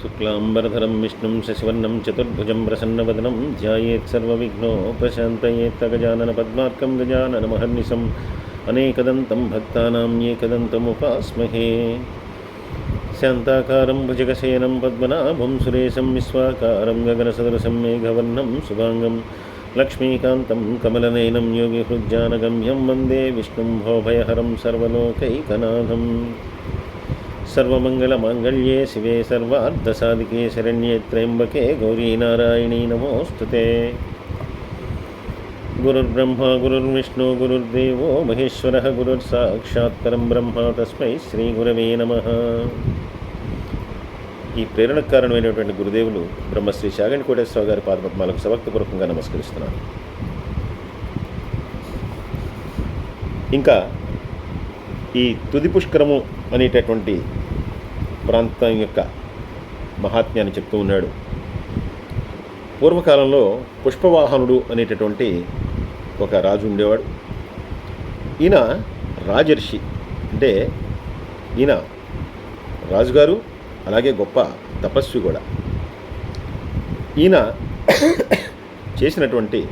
शुक्लाम्बरधरं विष्णुं शशिवर्णं चतुर्भुजं प्रसन्नवदनं ध्यायेत् सर्वविघ्नोपशान्तयेत्तगजाननपद्मार्कं गजाननमहर्निशम् अनेकदन्तं भक्तानाम् एकदन्तमुपास्महे शान्ताकारं भुजगशयनं पद्मनाभं सुरेशं विश्वाकारं गगनसदृशं मेघवर्णं शुभाङ्गं लक्ष्मीकान्तं कमलनयनं योगिहृज्जानगम्यं वन्दे विष्णुं भोभयहरं सर्वलोकैकनाथम् सर्वमङ्गलमाङ्गल्ये शिवे सर्वार्धसाधिके शरण्ये त्र्यम्बके गौरीनारायणी नमोऽस्तु ते गुरुर्ब्रह्मा गुरुर्विष्णु गुरुर्देवो महेश्वरः गुरुर्साक्षात् परं బ్రహ్మ తస్మై శ్రీ గురవే నమ ఈ ప్రేరణకు కారణమైనటువంటి గురుదేవులు బ్రహ్మశ్రీ శాగంటి కోటేశ్వరరావు గారి పాదపద్మాలకు సభక్తిపూర్వకంగా నమస్కరిస్తున్నాను ఇంకా ఈ తుది పుష్కరము అనేటటువంటి ప్రాంతం యొక్క మహాత్మ్యాన్ని చెప్తూ ఉన్నాడు. పూర్వకాలంలో పుష్పవాహనుడు అనేటటువంటి ఒక రాజు ఉండేవాడు. ఈయన రాజర్షి. అంటే ఈయన రాజుగారు అలాగే గొప్ప తపస్వి కూడా. ఈయన చేసినటువంటి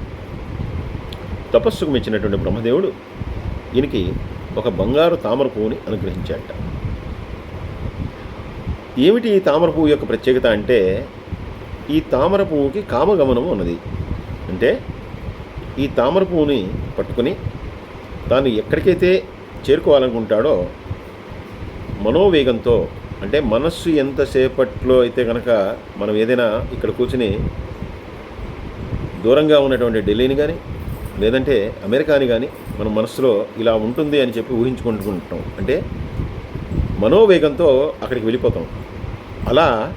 తపస్సుకు మెచ్చినటువంటి బ్రహ్మదేవుడు ఈయనకి ఒక బంగారు తామర పువ్వుని అనుగ్రహించాడట. ఏమిటి ఈ తామర పువ్వు యొక్క ప్రత్యేకత అంటే ఈ తామర పువ్వుకి కామగమనము ఉన్నది. అంటే ఈ తామర పువ్వుని పట్టుకొని తాను ఎక్కడికైతే చేరుకోవాలనుకుంటాడో మనోవేగంతో అంటే మనస్సు ఎంతసేపట్లో అయితే కనుక మనం ఏదైనా ఇక్కడ కూర్చుని దూరంగా ఉన్నటువంటి ఢిల్లీని కానీ లేదంటే అమెరికాని కానీ మన మనసులో ఇలా ఉంటుంది అని చెప్పి ఊహించుకుంటుకుంటాం అంటే మనోవేగంతో అక్కడికి వెళ్ళిపోతాం. అలా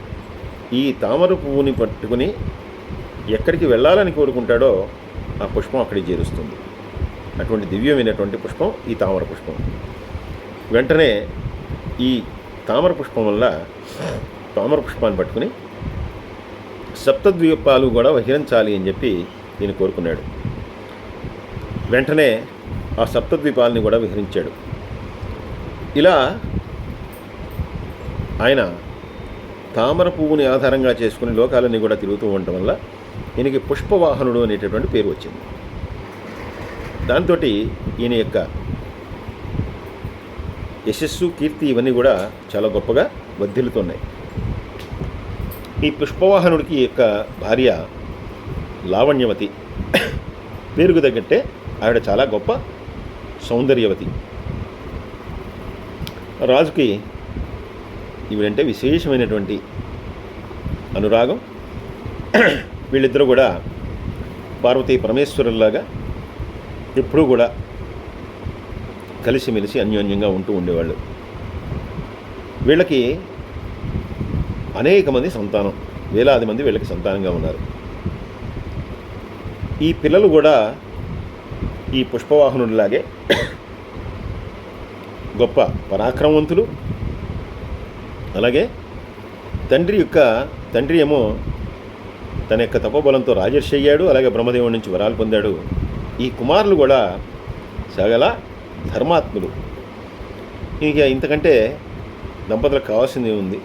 ఈ తామర పువ్వుని పట్టుకుని ఎక్కడికి వెళ్ళాలని కోరుకుంటాడో ఆ పుష్పం అక్కడికి చేరుస్తుంది. అటువంటి దివ్యమైనటువంటి పుష్పం ఈ తామర పుష్పం. వెంటనే ఈ తామర పుష్పం వల్ల తామర పుష్పాన్ని పట్టుకుని సప్తద్వీపాలు కూడా వహించాలి అని చెప్పి నేను కోరుకున్నాడు. వెంటనే ఆ సప్తద్వీపాలని కూడా విహరించాడు. ఇలా ఆయన తామర పువ్వుని ఆధారంగా చేసుకుని లోకాలన్నీ కూడా తిరుగుతూ ఉండటం వల్ల ఈయనకి పుష్పవాహనుడు అనేటటువంటి పేరు వచ్చింది. దాంతో ఈయన యొక్క యశస్సు కీర్తి ఇవన్నీ కూడా చాలా గొప్పగా వర్ధిల్లుతున్నాయి. ఈ పుష్పవాహనుడికి యొక్క భార్య లావణ్యవతి పేరుకు తగ్గట్టే ఆవిడ చాలా గొప్ప సౌందర్యవతి. రాజుకి ఈవిడంటే విశేషమైనటువంటి అనురాగం. వీళ్ళిద్దరూ కూడా పార్వతీ పరమేశ్వరుల్లాగా ఎప్పుడూ కూడా కలిసిమెలిసి అన్యోన్యంగా ఉంటూ ఉండేవాళ్ళు. వీళ్ళకి అనేక మంది సంతానం వేలాది మంది వీళ్ళకి సంతానంగా ఉన్నారు. ఈ పిల్లలు కూడా ఈ పుష్పవాహనుడిలాగే గొప్ప పరాక్రమవంతులు అలాగే తండ్రి యొక్క తండ్రి ఏమో తన యొక్క తపోబలంతో రాజర్షి అయ్యాడు అలాగే బ్రహ్మదేవుడి నుంచి వరాలు పొందాడు. ఈ కుమారులు కూడా సగల ధర్మాత్ములు. ఇక ఇంతకంటే దంపతులకు కావాల్సింది ఉంది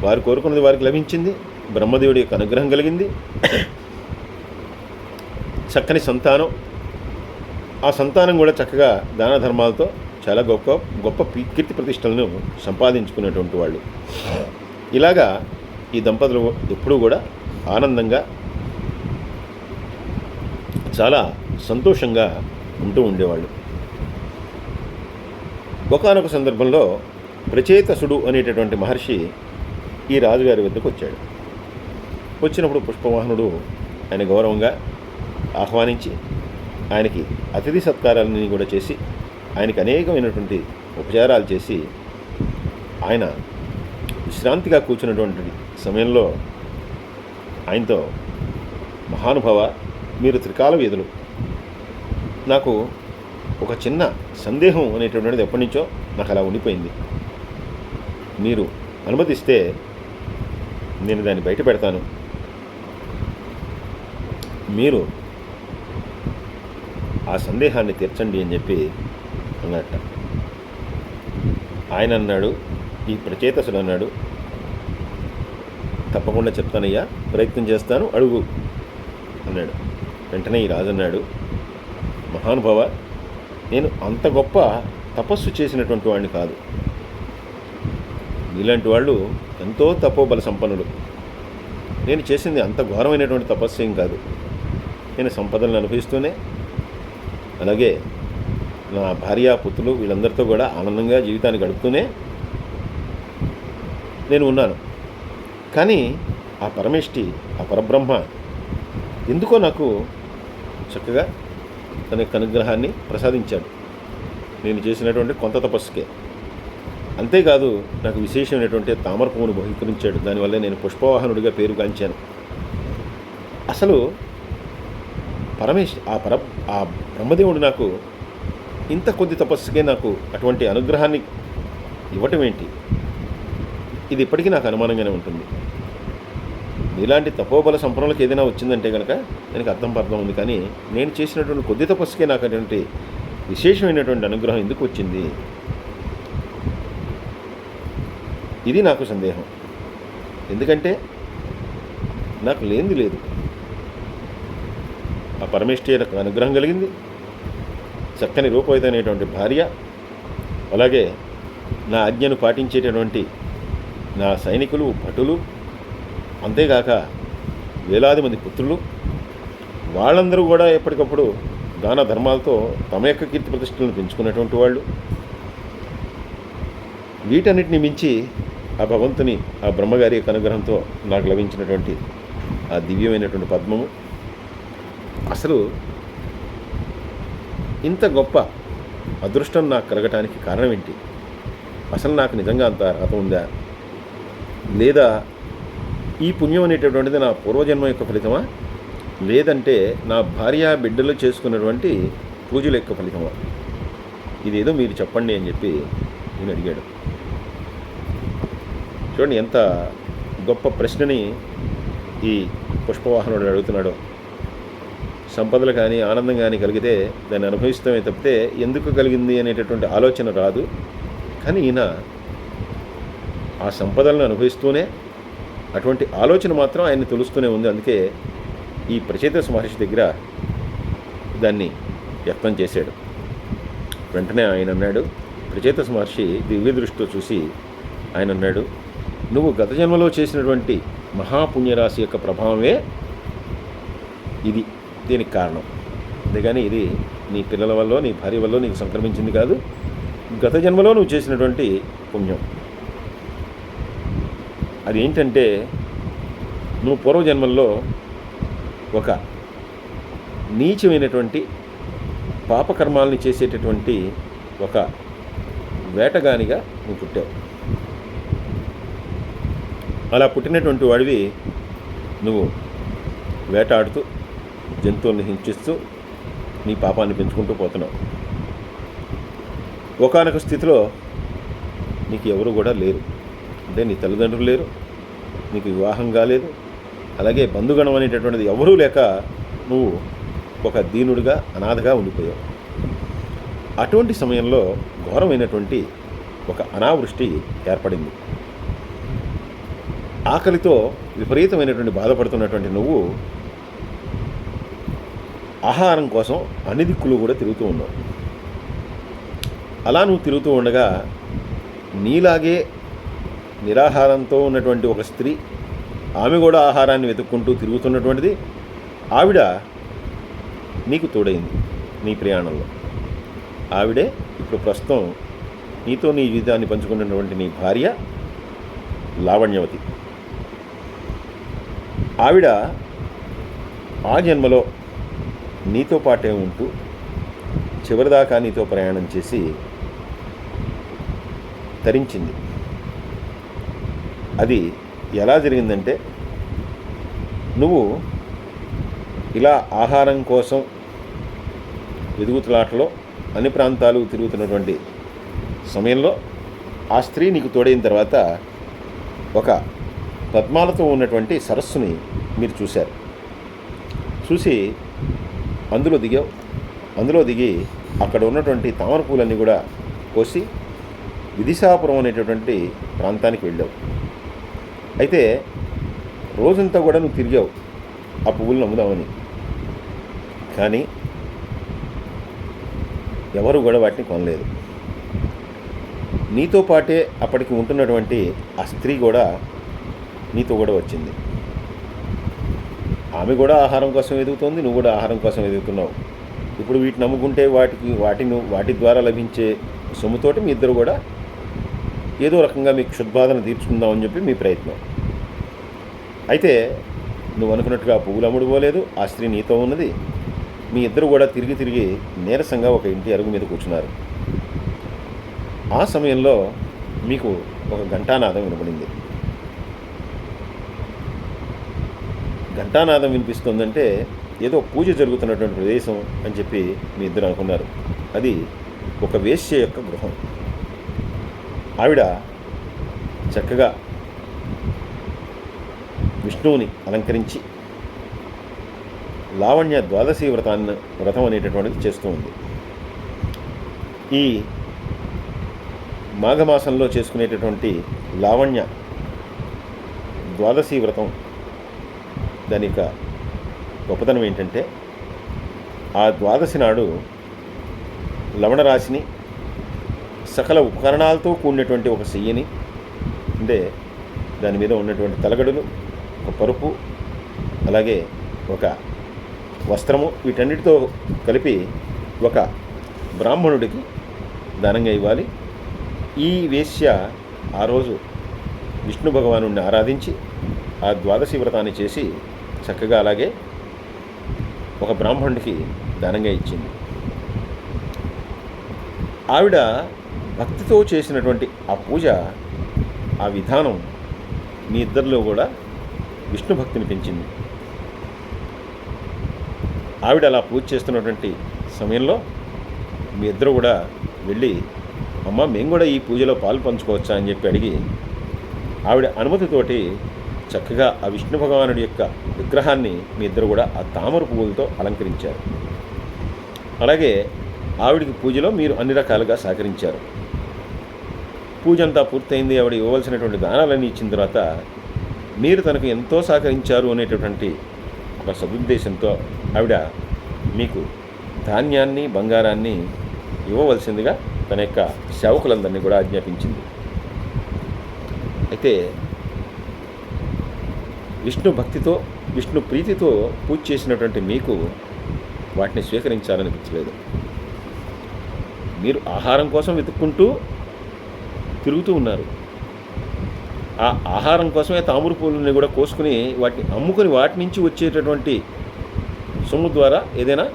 వారు కోరుకున్నది వారికి లభించింది బ్రహ్మదేవుడి యొక్క అనుగ్రహం కలిగింది. చక్కని సంతానం. ఆ సంతానం కూడా చక్కగా దాన ధర్మాలతో చాలా గొప్ప గొప్ప కీర్తి ప్రతిష్టలను సంపాదించుకునేటువంటి వాళ్ళు. ఇలాగా ఈ దంపతులు ఎప్పుడూ కూడా ఆనందంగా చాలా సంతోషంగా ఉంటూ ఉండేవాళ్ళు. ఒకానొక సందర్భంలో ప్రచేతసుడు అనేటటువంటి మహర్షి ఈ రాజుగారి వద్దకు వచ్చాడు. వచ్చినప్పుడు పుష్పవాహనుడు ఆయన గౌరవంగా ఆహ్వానించి ఆయనకి అతిథి సత్కారాలని కూడా చేసి ఆయనకి అనేకమైనటువంటి ఉపచారాలు చేసి ఆయన విశ్రాంతిగా కూర్చున్నటువంటి సమయంలో ఆయనతో మహానుభావ మీరు త్రికాల వీధులు. నాకు ఒక చిన్న సందేహం అనేటటువంటిది ఎప్పటి నుంచో నాకు అలా ఉండిపోయింది. మీరు అనుమతిస్తే నేను దాన్ని బయట పెడతాను. మీరు ఆ సందేహాన్ని తీర్చండి అని చెప్పి అన్నట్ట. ఆయన అన్నాడు ఈ ప్రచేతసుడు అన్నాడు తప్పకుండా చెప్తానయ్యా ప్రయత్నం చేస్తాను అడుగు అన్నాడు. వెంటనే ఈ రాజు అన్నాడు మహానుభావ నేను అంత గొప్ప తపస్సు చేసినటువంటి వాడిని కాదు. ఇలాంటి వాళ్ళు ఎంతో తపోబల సంపన్నులు. నేను చేసింది అంత ఘోరమైనటువంటి తపస్సు ఏం కాదు. నేను సంపదలను అనుభవిస్తూనే అలాగే నా భార్య పుత్రులు వీళ్ళందరితో కూడా ఆనందంగా జీవితాన్ని గడుపుతూనే నేను ఉన్నాను. కానీ ఆ పరమేష్టి ఆ పరబ్రహ్మ ఎందుకో నాకు చక్కగా తన యొక్క అనుగ్రహాన్ని ప్రసాదించాడు. నేను చేసినటువంటి కొంత తపస్సుకే. అంతేకాదు నాకు విశేషమైనటువంటి తామర పువ్వును బహుకరించాడు దానివల్ల నేను పుష్పవాహనుడిగా పేరు గాంచాను. అసలు పరమేశ్ ఆ పర ఆ బ్రహ్మదేవుడు నాకు ఇంత కొద్ది తపస్సుకే నాకు అటువంటి అనుగ్రహాన్ని ఇవ్వటం ఏంటి? ఇది ఇప్పటికీ నాకు అనుమానంగానే ఉంటుంది. ఇలాంటి తపోబల సంపన్నులకు ఏదైనా వచ్చిందంటే కనుక దానికి అర్థం పర్థం ఉంది. కానీ నేను చేసినటువంటి కొద్ది తపస్సుకే నాకు అటువంటి విశేషమైనటువంటి అనుగ్రహం ఎందుకు వచ్చింది? ఇది నాకు సందేహం. ఎందుకంటే నాకు లేనిది లేదు. ఆ పరమేష్ఠి నాకు అనుగ్రహం కలిగింది. చక్కని రూపవైతమైనటువంటి భార్య అలాగే నా ఆజ్ఞను పాటించేటటువంటి నా సైనికులు భటులు అంతేగాక వేలాది మంది పుత్రులు వాళ్ళందరూ కూడా ఎప్పటికప్పుడు దాన ధర్మాలతో తమ యొక్క కీర్తి ప్రతిష్టలను పెంచుకున్నటువంటి వాళ్ళు. వీటన్నిటిని మించి ఆ భగవంతుని ఆ బ్రహ్మగారి యొక్క అనుగ్రహంతో నాకు లభించినటువంటి ఆ దివ్యమైనటువంటి పద్మము. అసలు ఇంత గొప్ప అదృష్టం నాకు కలగటానికి కారణం ఏంటి అసలు నాకు నిజంగా అంత అర్హత ఉందా? లేదా ఈ పుణ్యం అనేటటువంటిది నా పూర్వజన్మ యొక్క ఫలితమా? లేదంటే నా భార్య బిడ్డలు చేసుకున్నటువంటి పూజల యొక్క ఫలితమా? ఇదేదో మీరు చెప్పండి అని చెప్పి నేను అడిగాడు. చూడండి ఎంత గొప్ప ప్రశ్నని ఈ పుష్పవాహనుడు అడుగుతున్నాడో. సంపదలు కానీ ఆనందం కానీ కలిగితే దాన్ని అనుభవిస్తామే తప్పితే ఎందుకు కలిగింది అనేటటువంటి ఆలోచన రాదు. కానీ ఈయన ఆ సంపదలను అనుభవిస్తూనే అటువంటి ఆలోచన మాత్రం ఆయన్ని తెలుస్తూనే ఉంది. అందుకే ఈ ప్రచేత మహర్షి దగ్గర దాన్ని వ్యక్తం చేశాడు. వెంటనే ఆయన అన్నాడు ప్రచేత మహర్షి దివ్య దృష్టితో చూసి ఆయన అన్నాడు నువ్వు గత జన్మలో చేసినటువంటి మహాపుణ్యరాశి యొక్క ప్రభావమే ఇది. దీనికి కారణం. అంతేగాని ఇది నీ పిల్లల వల్ల నీ భార్య వల్ల నీకు సంక్రమించింది కాదు. గత జన్మలో నువ్వు చేసినటువంటి పుణ్యం. అది ఏంటంటే నువ్వు పూర్వజన్మల్లో ఒక నీచమైనటువంటి పాపకర్మాలని చేసేటటువంటి ఒక వేటగానిగా నువ్వు పుట్టావు. అలా పుట్టినటువంటి వాడివి నువ్వు వేటాడుతూ జంతువుల్ని హింసిస్తూ నీ పాపాన్ని పెంచుకుంటూ పోతున్నావు. ఒకానొక స్థితిలో నీకు ఎవరు కూడా లేరు. అంటే నీ తల్లిదండ్రులు లేరు నీకు వివాహం కాలేదు అలాగే బంధుగణం అనేటటువంటిది ఎవరూ లేక నువ్వు ఒక దీనుడిగా అనాథగా ఉండిపోయావు. అటువంటి సమయంలో ఘోరమైనటువంటి ఒక అనావృష్టి ఏర్పడింది. ఆకలితో విపరీతమైనటువంటి బాధపడుతున్నటువంటి నువ్వు ఆహారం కోసం అన్ని దిక్కులు కూడా తిరుగుతూ ఉన్నావు. అలా నువ్వు తిరుగుతూ ఉండగా నీలాగే నిరాహారంతో ఉన్నటువంటి ఒక స్త్రీ ఆమె కూడా ఆహారాన్ని వెతుక్కుంటూ తిరుగుతున్నటువంటిది ఆవిడ నీకు తోడైంది నీ ప్రయాణంలో. ఆవిడే ఇప్పుడు ప్రస్తుతం నీతో నీ జీవితాన్ని పంచుకున్నటువంటి నీ భార్య లావణ్యవతి. ఆవిడ ఆ జన్మలో నీతో పాటే ఉంటూ చివరిదాకా నీతో ప్రయాణం చేసి తరించింది. అది ఎలా జరిగిందంటే నువ్వు ఇలా ఆహారం కోసం వెదుగుతులాటలో అన్ని ప్రాంతాలు తిరుగుతున్నటువంటి సమయంలో ఆ స్త్రీ నీకు తోడైన తర్వాత ఒక పద్మాలతో ఉన్నటువంటి సరస్సుని మీరు చూశారు. చూసి అందులో దిగావు. అందులో దిగి అక్కడ ఉన్నటువంటి తామర పూలన్నీ కూడా కోసి విదిశాపురం అనేటటువంటి ప్రాంతానికి వెళ్ళావు. అయితే రోజంతా కూడా నువ్వు తిరిగావు ఆ పువ్వులను అమ్ముదామని కానీ ఎవరు కూడా వాటిని కొనలేదు. నీతో పాటే అప్పటికి ఉంటున్నటువంటి ఆ స్త్రీ కూడా నీతో కూడా వచ్చింది. ఆమె కూడా ఆహారం కోసం ఎదుగుతోంది నువ్వు కూడా ఆహారం కోసం ఎదుగుతున్నావు. ఇప్పుడు వీటిని నమ్ముకుంటే వాటికి వాటిని వాటి ద్వారా లభించే సొమ్ముతోటి మీ ఇద్దరు కూడా ఏదో రకంగా మీకు క్షుద్బాధన తీర్చుకుందామని చెప్పి మీ ప్రయత్నం. అయితే నువ్వు అనుకున్నట్టుగా పువ్వులు అమ్ముడు పోలేదు ఆ స్త్రీ నీతో ఉన్నది. మీ ఇద్దరు కూడా తిరిగి తిరిగి నీరసంగా ఒక ఇంటి అరుగు మీద కూర్చున్నారు. ఆ సమయంలో మీకు ఒక ఘంటానాదం వినబడింది ఘంటానాదం వినిపిస్తుందంటే ఏదో పూజ జరుగుతున్నటువంటి ప్రదేశం అని చెప్పి మీ ఇద్దరు అనుకున్నారు. అది ఒక వేశ్య యొక్క గృహం. ఆవిడ చక్కగా విష్ణువుని అలంకరించి లావణ్య ద్వాదశి వ్రతాన్ని వ్రతం అనేటటువంటిది చేస్తూ ఉంది. ఈ మాఘమాసంలో చేసుకునేటటువంటి లావణ్య ద్వాదశి వ్రతం దాని యొక్క గొప్పతనం ఏంటంటే ఆ ద్వాదశి నాడు లవణ రాశిని సకల ఉపకరణాలతో కూడినటువంటి ఒక చెయ్యని అంటే దాని మీద ఉన్నటువంటి తలగడులు ఒక పరుపు అలాగే ఒక వస్త్రము వీటన్నిటితో కలిపి ఒక బ్రాహ్మణుడికి దానంగా ఇవ్వాలి. ఈ వేశ్య ఆ రోజు విష్ణు భగవాను ఆరాధించి ఆ ద్వాదశి వ్రతాన్ని చేసి చక్కగా అలాగే ఒక బ్రాహ్మణుడికి దానంగా ఇచ్చింది. ఆవిడ భక్తితో చేసినటువంటి ఆ పూజ ఆ విధానం మీ ఇద్దరిలో కూడా విష్ణు భక్తిని పెంచింది. ఆవిడ అలా పూజ చేస్తున్నటువంటి సమయంలో మీ ఇద్దరు కూడా వెళ్ళి అమ్మ మేము కూడా ఈ పూజలో పాలు పంచుకోవచ్చా? అని చెప్పి అడిగి ఆవిడ అనుమతితోటి చక్కగా ఆ విష్ణు భగవానుడి యొక్క విగ్రహాన్ని మీ ఇద్దరు కూడా ఆ తామర పువ్వులతో అలంకరించారు. అలాగే ఆవిడికి పూజలో మీరు అన్ని రకాలుగా సహకరించారు. పూజ అంతా పూర్తయింది ఆవిడ ఇవ్వవలసినటువంటి దానాలన్నీ ఇచ్చిన తర్వాత మీరు తనకు ఎంతో సహకరించారు అనేటటువంటి ఒక సదుద్దేశంతో ఆవిడ మీకు ధాన్యాన్ని బంగారాన్ని ఇవ్వవలసిందిగా తన యొక్క సేవకులందరినీ కూడా ఆజ్ఞాపించింది. అయితే విష్ణు భక్తితో విష్ణు ప్రీతితో పూజ చేసినటువంటి మీకు వాటిని స్వీకరించాలనిపించలేదు. మీరు ఆహారం కోసం వెతుక్కుంటూ తిరుగుతూ ఉన్నారు. ఆ ఆహారం కోసమే తామర పూలని కూడా కోసుకుని వాటిని అమ్ముకొని వాటి నుంచి వచ్చేటటువంటి సొమ్ము ద్వారా ఏదైనా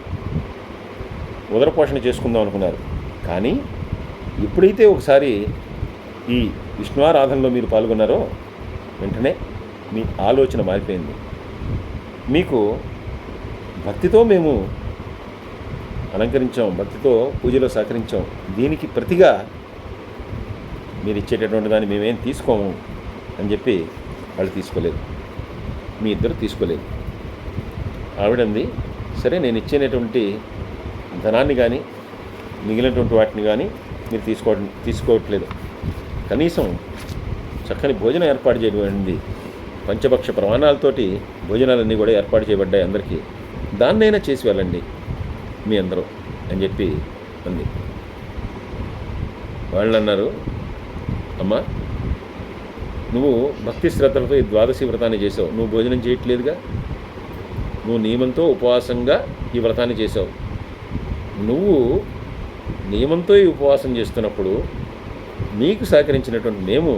ఉదరపోషణ చేసుకుందాం అనుకున్నారు. కానీ ఎప్పుడైతే ఒకసారి ఈ విష్ణువారాధనలో మీరు పాల్గొన్నారో వెంటనే మీ ఆలోచన మారిపోయింది. మీకు భక్తితో మేము అలంకరించాం భక్తితో పూజలో సహకరించాం. దీనికి ప్రతిగా మీరు ఇచ్చేటటువంటి దాన్ని మేమేం తీసుకోము అని చెప్పి వాళ్ళు తీసుకోలేదు. మీ ఇద్దరు తీసుకోలేదు. ఆవిడంది సరే నేను ఇచ్చేటటువంటి ధనాన్ని కానీ మిగిలినటువంటి వాటిని కానీ మీరు తీసుకో తీసుకోవట్లేదు. కనీసం చక్కని భోజనం ఏర్పాటు చేయబడింది పంచభక్ష ప్రమాణాలతోటి భోజనాలన్నీ కూడా ఏర్పాటు చేయబడ్డాయి అందరికీ. దాన్నైనా చేసి వెళ్ళండి మీ అందరూ అని చెప్పి అంది. వాళ్ళు అన్నారు అమ్మా నువ్వు భక్తి శ్రద్ధలతో ఈ ద్వాదశి వ్రతాన్ని చేసావు. నువ్వు భోజనం చేయట్లేదుగా? నువ్వు నియమంతో ఉపవాసంగా ఈ వ్రతాన్ని చేసావు. నువ్వు నియమంతో ఈ ఉపవాసం చేస్తున్నప్పుడు నీకు సహకరించినటువంటి మేము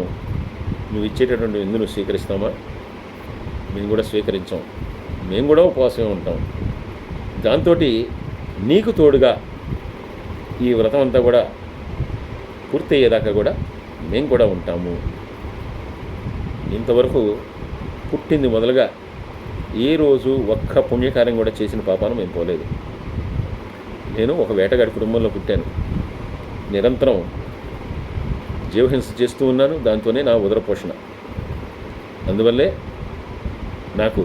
నువ్వు ఇచ్చేటటువంటి విందును స్వీకరిస్తామా? మేము కూడా స్వీకరించాం. మేము కూడా ఉపవాసమే ఉంటాం. దాంతో నీకు తోడుగా ఈ వ్రతం అంతా కూడా పూర్తయ్యేదాకా కూడా మేము కూడా ఉంటాము. ఇంతవరకు పుట్టింది మొదలుగా ఏ రోజు ఒక్క పుణ్యకార్యం కూడా చేసిన పాపాను మేము పోలేదు. నేను ఒక వేటగాడి కుటుంబంలో పుట్టాను. నిరంతరం జీవహింస చేస్తూ ఉన్నాను. దాంతోనే నా ఉదర పోషణ అందువల్లే నాకు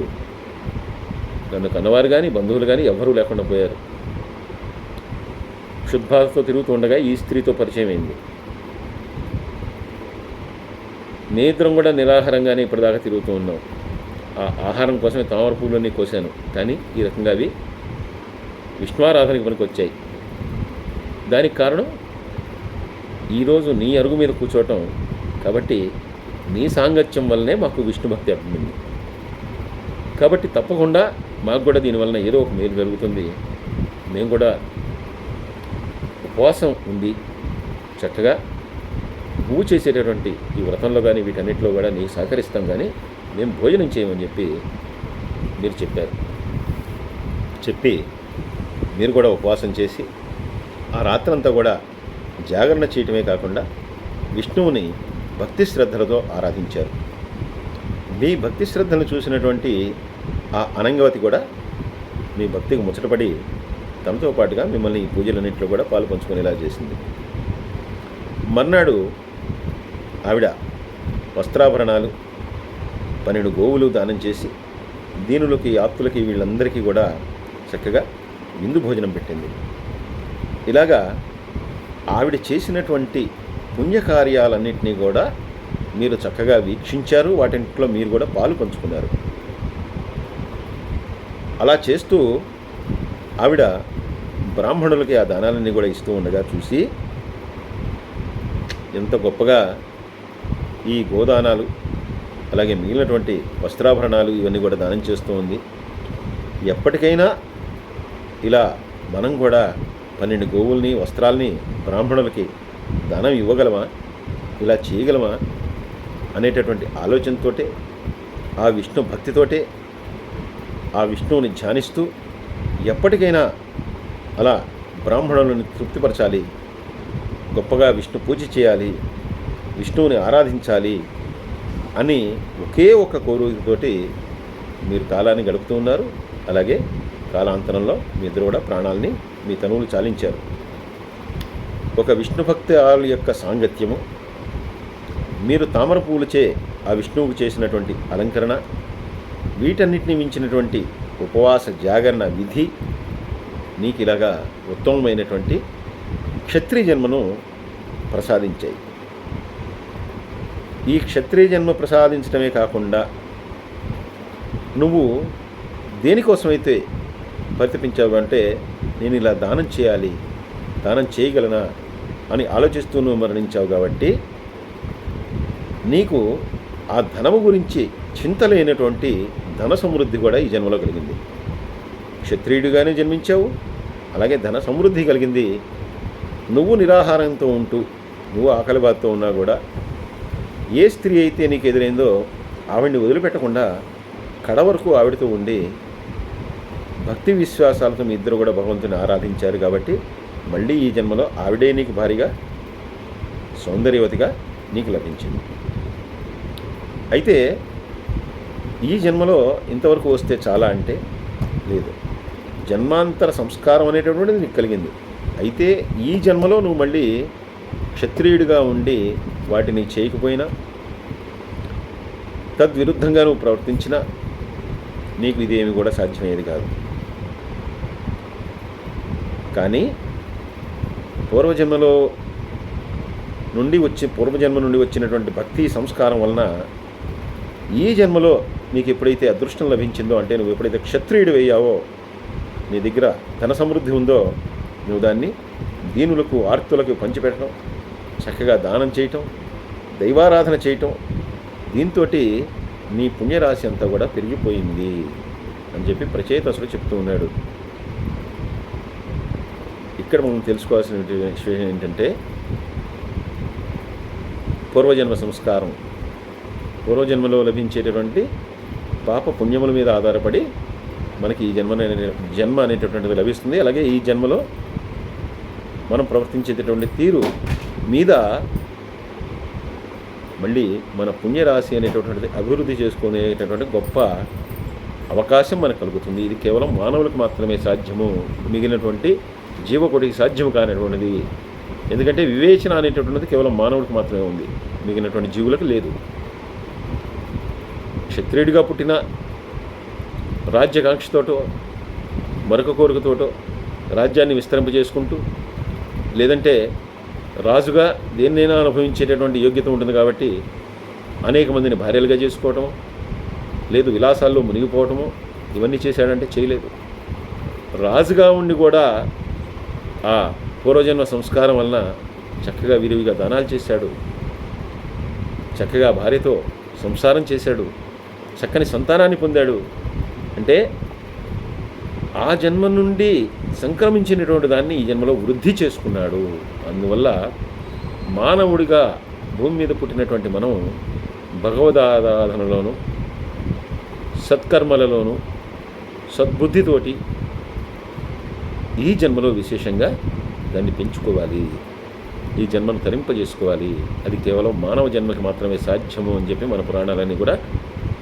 నన్ను కన్నవారు కానీ బంధువులు కానీ ఎవ్వరూ లేకుండా పోయారు. క్షుద్భావతో తిరుగుతూ ఉండగా ఈ స్త్రీతో పరిచయం అయింది. నేత్రం కూడా నిరాహారంగానే ఇప్పటిదాకా తిరుగుతూ ఉన్నాం. ఆ ఆహారం కోసమే తామర పూలన్నీ కోసాను. కానీ ఈ రకంగా అవి విష్ణువారాధనకి పనికి వచ్చాయి దానికి కారణం ఈరోజు నీ అరుగు మీద కూర్చోవటం కాబట్టి నీ సాంగత్యం వల్లనే మాకు విష్ణు భక్తి అర్థమైంది కాబట్టి తప్పకుండా మాకు కూడా దీనివలన ఏదో ఒక మేలు జరుగుతుంది. మేము కూడా ఉపవాసం ఉండి చక్కగా నువ్వు చేసేటటువంటి ఈ వ్రతంలో కానీ వీటన్నిటిలో కూడా నీ సహకరిస్తాం కానీ మేము భోజనం చేయమని చెప్పి మీరు చెప్పారు. చెప్పి మీరు కూడా ఉపవాసం చేసి ఆ రాత్రంతా కూడా జాగరణ చేయటమే కాకుండా విష్ణువుని భక్తి శ్రద్ధలతో ఆరాధించారు. మీ భక్తి శ్రద్ధను చూసినటువంటి ఆ అనంగవతి కూడా మీ భక్తికి ముచ్చటపడి తమతో పాటుగా మిమ్మల్ని ఈ పూజలన్నింటిలో కూడా పాలు పంచుకునేలా చేసింది. మర్నాడు ఆవిడ వస్త్రాభరణాలు పన్నెండు గోవులు దానం చేసి దీనులకి ఆప్తులకి వీళ్ళందరికీ కూడా చక్కగా విందు భోజనం పెట్టింది. ఇలాగా ఆవిడ చేసినటువంటి పుణ్యకార్యాలన్నింటినీ కూడా మీరు చక్కగా వీక్షించారు వాటింట్లో మీరు కూడా పాలు పంచుకున్నారు. అలా చేస్తూ ఆవిడ బ్రాహ్మణులకి ఆ దానాలన్నీ కూడా ఇస్తూ ఉండగా చూసి ఎంత గొప్పగా ఈ గోదానాలు అలాగే మిగిలినటువంటి వస్త్రాభరణాలు ఇవన్నీ కూడా దానం చేస్తూ ఉంది. ఎప్పటికైనా ఇలా మనం కూడా పన్నెండు గోవుల్ని వస్త్రాల్ని బ్రాహ్మణులకి దానం ఇవ్వగలమా? ఇలా చేయగలమా? అనేటటువంటి ఆలోచనతోటే ఆ విష్ణు భక్తితోటే ఆ విష్ణువుని ధ్యానిస్తూ ఎప్పటికైనా అలా బ్రాహ్మణులను తృప్తిపరచాలి గొప్పగా విష్ణు పూజ చేయాలి విష్ణువుని ఆరాధించాలి అని ఒకే ఒక్క కోరికతోటి మీరు కాలాన్ని గడుపుతూ ఉన్నారు. అలాగే కాలాంతరంలో మీ ఇద్దరు కూడా ప్రాణాలని మీ తనువులు చాలించారు. ఒక విష్ణు భక్తి యొక్క సాంగత్యము మీరు తామర పువ్వులచే ఆ విష్ణువుకు చేసినటువంటి అలంకరణ వీటన్నిటిని మించినటువంటి ఉపవాస జాగరణ విధి నీకు ఇలాగా ఉత్తమమైనటువంటి క్షత్రియ జన్మను ప్రసాదించాయి. ఈ క్షత్రియ జన్మ ప్రసాదించడమే కాకుండా నువ్వు దేనికోసమైతే పరితపించావు అంటే నేను ఇలా దానం చేయాలి దానం చేయగలనా అని ఆలోచిస్తూ నువ్వు మరణించావు కాబట్టి నీకు ఆ ధనము గురించి చింత లేనటువంటి ధన సమృద్ధి కూడా ఈ జన్మలో కలిగింది. క్షత్రియుడిగానే జన్మించావు అలాగే ధన సమృద్ధి కలిగింది. నువ్వు నిరాహారంతో ఉంటూ నువ్వు ఆకలి బాధతో ఉన్నా కూడా ఏ స్త్రీ అయితే నీకు ఎదురైందో ఆవిడ్ని వదిలిపెట్టకుండా కడ వరకు ఆవిడతో ఉండి భక్తి విశ్వాసాలతో మీ ఇద్దరు కూడా భగవంతుని ఆరాధించారు కాబట్టి మళ్ళీ ఈ జన్మలో ఆవిడే నీకు భారీగా సౌందర్యవతిగా నీకు లభించింది. అయితే ఈ జన్మలో ఇంతవరకు వస్తే చాలా అంటే లేదు. జన్మాంతర సంస్కారం అనేటటువంటిది నీకు కలిగింది. అయితే ఈ జన్మలో నువ్వు మళ్ళీ క్షత్రియుడిగా ఉండి వాటిని చేయకపోయినా తద్విరుద్ధంగా నువ్వు ప్రవర్తించినా నీకు ఇదేమి కూడా సాధ్యమయ్యేది కాదు. కానీ పూర్వజన్మలో నుండి వచ్చి పూర్వజన్మ నుండి వచ్చినటువంటి భక్తి సంస్కారం వలన ఈ జన్మలో నీకు ఎప్పుడైతే అదృష్టం లభించిందో అంటే నువ్వు ఎప్పుడైతే క్షత్రియుడు వేయావో నీ దగ్గర ధన సమృద్ధి ఉందో నువ్వు దాన్ని దీనులకు ఆర్తులకు పంచిపెట్టడం చక్కగా దానం చేయటం దైవారాధన చేయటం దీంతో నీ పుణ్యరాశి అంతా కూడా పెరిగిపోయింది అని చెప్పి ప్రచేతసుడు చెప్తూ ఉన్నాడు. ఇక్కడ మనం తెలుసుకోవాల్సిన విషయం ఏంటంటే పూర్వజన్మ సంస్కారం. పూర్వజన్మలో లభించేటటువంటి పాప పుణ్యముల మీద ఆధారపడి మనకి ఈ జన్మ జన్మ అనేటటువంటిది లభిస్తుంది. అలాగే ఈ జన్మలో మనం ప్రవర్తించేటటువంటి తీరు మీద మళ్ళీ మన పుణ్యరాశి అనేటటువంటిది అభివృద్ధి చేసుకునేటటువంటి గొప్ప అవకాశం మనకు కలుగుతుంది. ఇది కేవలం మానవులకు మాత్రమే సాధ్యము. మిగిలినటువంటి జీవకోటికి సాధ్యము కానటువంటిది. ఎందుకంటే వివేచన అనేటటువంటిది కేవలం మానవుడికి మాత్రమే ఉంది. మిగిలినటువంటి జీవులకు లేదు. క్షత్రియుడిగా పుట్టిన రాజ్యకాంక్షతోటో మరొక కోరికతోటో రాజ్యాన్ని విస్తరింపజేసుకుంటూ లేదంటే రాజుగా దేన్నైనా అనుభవించేటటువంటి యోగ్యత ఉంటుంది కాబట్టి అనేక మందిని భార్యలుగా చేసుకోవటం లేదు విలాసాల్లో మునిగిపోవటము ఇవన్నీ చేశాడంటే చేయలేదు. రాజుగా ఉండి కూడా ఆ పూర్వజన్మ సంస్కారం వలన చక్కగా విరివిగా దానాలు చేశాడు. చక్కగా భార్యతో సంసారం చేశాడు. చక్కని సంతానాన్ని పొందాడు. అంటే ఆ జన్మ నుండి సంక్రమించినటువంటి దాన్ని ఈ జన్మలో వృద్ధి చేసుకున్నాడు. అందువల్ల మానవుడిగా భూమి మీద పుట్టినటువంటి మనం భగవదారాధనలోను సత్కర్మలలోను సద్బుద్ధితోటి ఈ జన్మలో విశేషంగా దాన్ని పెంచుకోవాలి. ఈ జన్మను తరింపజేసుకోవాలి. అది కేవలం మానవ జన్మకి మాత్రమే సాధ్యము అని చెప్పి మన పురాణాలన్నీ కూడా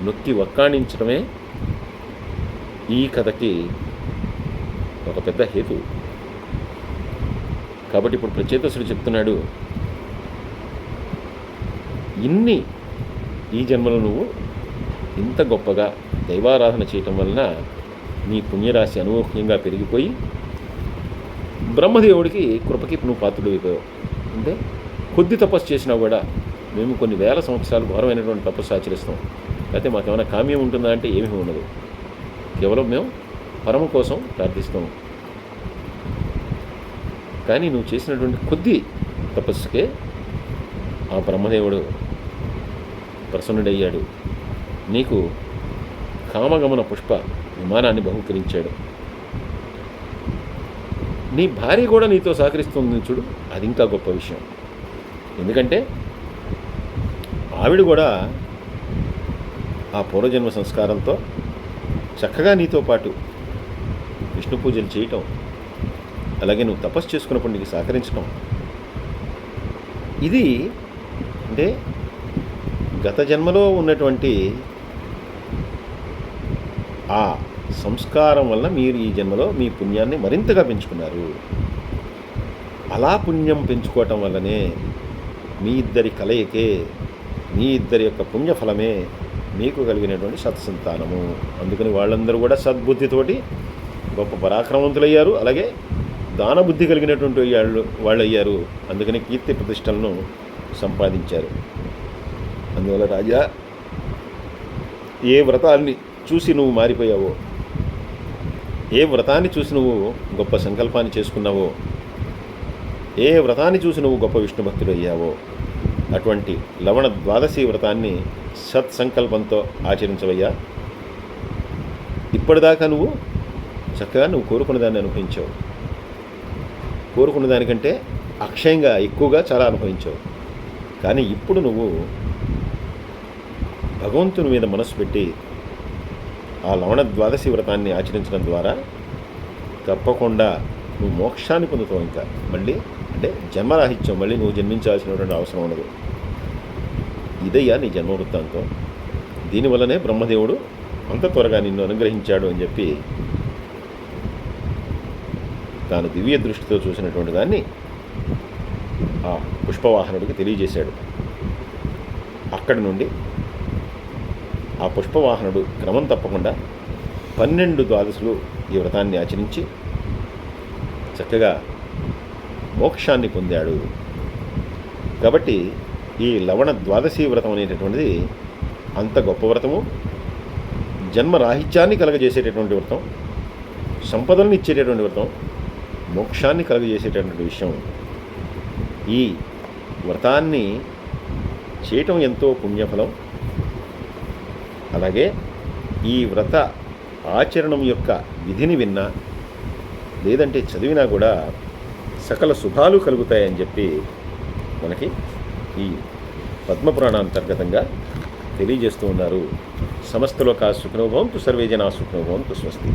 నొక్కి వక్కాణించడమే ఈ కథకి ఒక పెద్ద హేతు. కాబట్టి ఇప్పుడు ప్రచేతసుడు చెప్తున్నాడు ఇన్ని ఈ జన్మలో నువ్వు ఇంత గొప్పగా దైవారాధన చేయటం వలన నీ పుణ్యరాశి అనూహ్యంగా పెరిగిపోయి బ్రహ్మదేవుడికి కృపకి నువ్వు పాత్రుడు అయిపోయావు అంటే కొద్ది తపస్సు చేసినా కూడా మేము కొన్ని వేల సంవత్సరాలు ఘోరమైనటువంటి తపస్సు ఆచరిస్తాం. లేకపోతే మాకేమైనా కామ్యం ఉంటుందా అంటే ఏమీ ఉండదు. కేవలం మేము పరమ కోసం ప్రార్థిస్తాము కానీ నువ్వు చేసినటువంటి కొద్ది తపస్సుకే ఆ బ్రహ్మదేవుడు ప్రసన్నుడయ్యాడు. నీకు కామగమన పుష్ప విమానాన్ని బహుకరించాడు. నీ భార్య కూడా నీతో సహకరిస్తుంది చూడు అది ఇంకా గొప్ప విషయం. ఎందుకంటే ఆవిడ కూడా ఆ పూర్వజన్మ సంస్కారంతో చక్కగా నీతో పాటు విష్ణు పూజలు చేయటం అలాగే నువ్వు తపస్సు చేసుకున్నప్పుడు నీకు సహకరించడం ఇది అంటే గత జన్మలో ఉన్నటువంటి ఆ సంస్కారం వల్ల మీరు ఈ జన్మలో మీ పుణ్యాన్ని మరింతగా పెంచుకున్నారు. అలా పుణ్యం పెంచుకోవటం వల్లనే మీ ఇద్దరి కలయికే మీ ఇద్దరి యొక్క పుణ్యఫలమే మీకు కలిగినటువంటి సత్సంతానము. అందుకని వాళ్ళందరూ కూడా సద్బుద్ధితోటి గొప్ప పరాక్రమవంతులయ్యారు. అలాగే దానబుద్ధి కలిగినటువంటి వాళ్ళు వాళ్ళు అయ్యారు అందుకని కీర్తి ప్రతిష్టలను సంపాదించారు. అందువల్ల రాజా ఏ వ్రతాన్ని చూసి నువ్వు మారిపోయావో ఏ వ్రతాన్ని చూసి నువ్వు గొప్ప సంకల్పాన్ని చేసుకున్నావో ఏ వ్రతాన్ని చూసి నువ్వు గొప్ప విష్ణుభక్తుడు అయ్యావో అటువంటి లవణ ద్వాదశి వ్రతాన్ని సత్సంకల్పంతో ఆచరించవయ్యా. ఇప్పటిదాకా నువ్వు చక్కగా నువ్వు కోరుకున్న దాన్ని అనుభవించావు. కోరుకున్న దానికంటే అక్షయంగా ఎక్కువగా చాలా అనుభవించావు. కానీ ఇప్పుడు నువ్వు భగవంతుని మీద మనసు పెట్టి ఆ లవణ ద్వాదశి వ్రతాన్ని ఆచరించడం ద్వారా తప్పకుండా నువ్వు మోక్షాన్ని పొందుతావు ఇంకా. మళ్ళీ అంటే జన్మరాహిత్యం మళ్ళీ నువ్వు జన్మించాల్సినటువంటి అవసరం ఉండదు. ఇదయ్యా నీ జన్మ వృత్తాంతం దీనివల్లనే బ్రహ్మదేవుడు అంత త్వరగా నిన్ను అనుగ్రహించాడు అని చెప్పి తాను దివ్య దృష్టితో చూసినటువంటి దాన్ని ఆ పుష్పవాహనుడికి తెలియజేశాడు. అక్కడి నుండి ఆ పుష్పవాహనుడు క్రమం తప్పకుండా పన్నెండు ద్వాదశులు ఈ వ్రతాన్ని ఆచరించి చక్కగా మోక్షాన్ని పొందాడు. కాబట్టి ఈ లవణ ద్వాదశి వ్రతం అనేటటువంటిది అంత గొప్ప వ్రతము. జన్మరాహిత్యాన్ని కలగజేసేటటువంటి వ్రతం. సంపదలను ఇచ్చేటటువంటి వ్రతం. మోక్షాన్ని కలుగజేసేటటువంటి విషయం. ఈ వ్రతాన్ని చేయటం ఎంతో పుణ్యఫలం. అలాగే ఈ వ్రత ఆచరణం యొక్క విధిని విన్నా లేదంటే చదివినా కూడా సకల శుభాలు కలుగుతాయని చెప్పి మనకి ఈ పద్మపురాణాంతర్గతంగా తెలియజేస్తూ ఉన్నారు. సమస్తలోకా సుఖనోభవంతు సర్వే జనా సుఖనుభవంతు స్వస్తి.